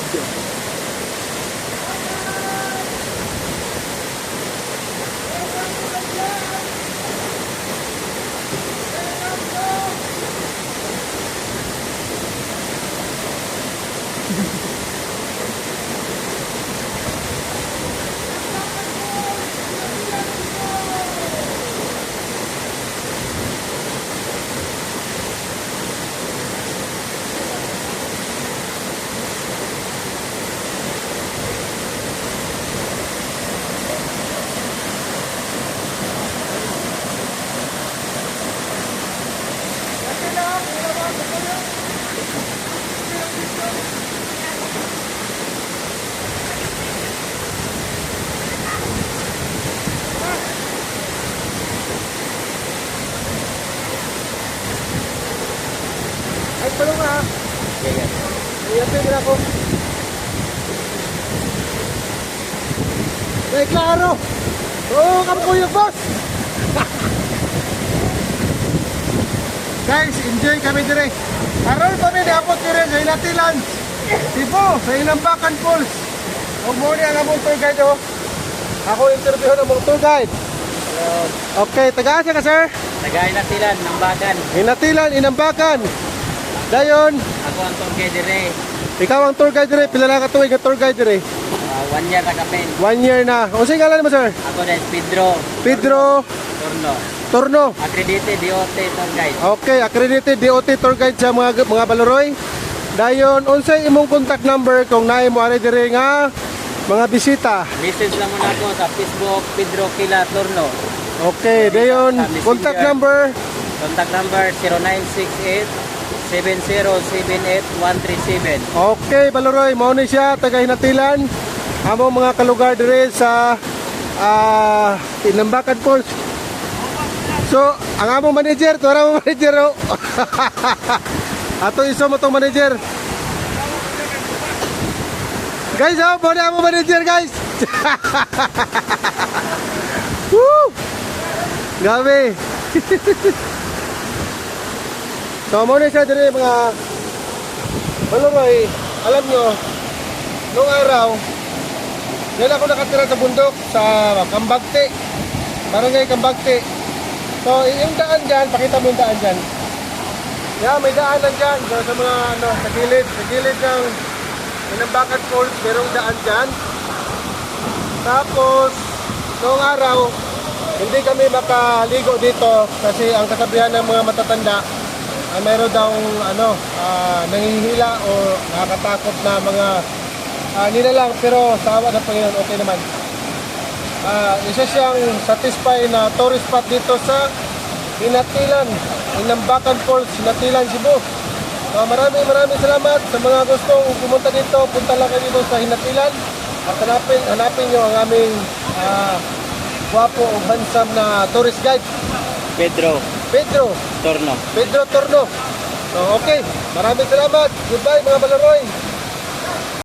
て。Tulong ha. Yeah, yeah. Iyapin mo na ako. Ay, klaro. Oo, oh, kamukuyog boss. Guys, enjoy kami dire. Aron kami ni Apot dire sa Ilatilan. Tipo, sa Ilambakan Falls. Huwag mo niya ang among tour guide oh. Ako interview ng among tour guide. Okay, tagaan siya ka sir? Taga Inatilan, Nambakan. Inatilan, Inambakan. Dayon, Ako ang tungkay dire. ikaw ang tour guide dire. Pila na ka tuig nga tour guide dire? Uh, one year na kami. One year na. O sige, ngalan mo sir? Ako din Pedro Pedro Turno. Torno. Accredited DOT tour guide. Okay, accredited DOT tour guide sa mga mga Baloroy. Dayon, unsay imong contact number kung naay mo ari dire nga mga bisita. Message lang muna ako sa Facebook Pedro Kila Turno. Okay, dayon contact number Contact number 0968 7078137. Okay, Baloroy, mao siya taga Hinatilan. Amo mga kalugar dire sa ah Inambakan Falls. So, ang among manager, to among manager. oh. Ato iso mo tong manager. Guys, oh, mo na among manager, guys. Woo! Gabi. so, mo na siya dire mga Baloroy, alam nyo, noong araw, yan ako nakatira sa bundok sa Kambagte. Barangay Kambagte. So, yung daan dyan, pakita mo yung daan dyan. Yeah, may daanan dyan. So, sa mga, ano, sa gilid, sa gilid ng Inambakan Falls, merong daan dyan. Tapos, noong araw, hindi kami makaligo dito kasi ang kasabihan ng mga matatanda ay meron daw ano, ah, nangihila o nakakatakot na mga uh, nilalang pero sa awa ng Panginoon okay naman. Ah, isa siyang satisfy na tourist spot dito sa Hinatilan, Inambakan Falls, Hinatilan, Cebu. So, maraming maraming salamat sa mga gustong pumunta dito. Punta lang kayo dito sa Hinatilan at hanapin, hanapin nyo ang aming ah, gwapo o handsome na tourist guide, Pedro Pedro. Turno. Pedro Torno. So, okay. Maraming salamat. Goodbye mga Balaroy.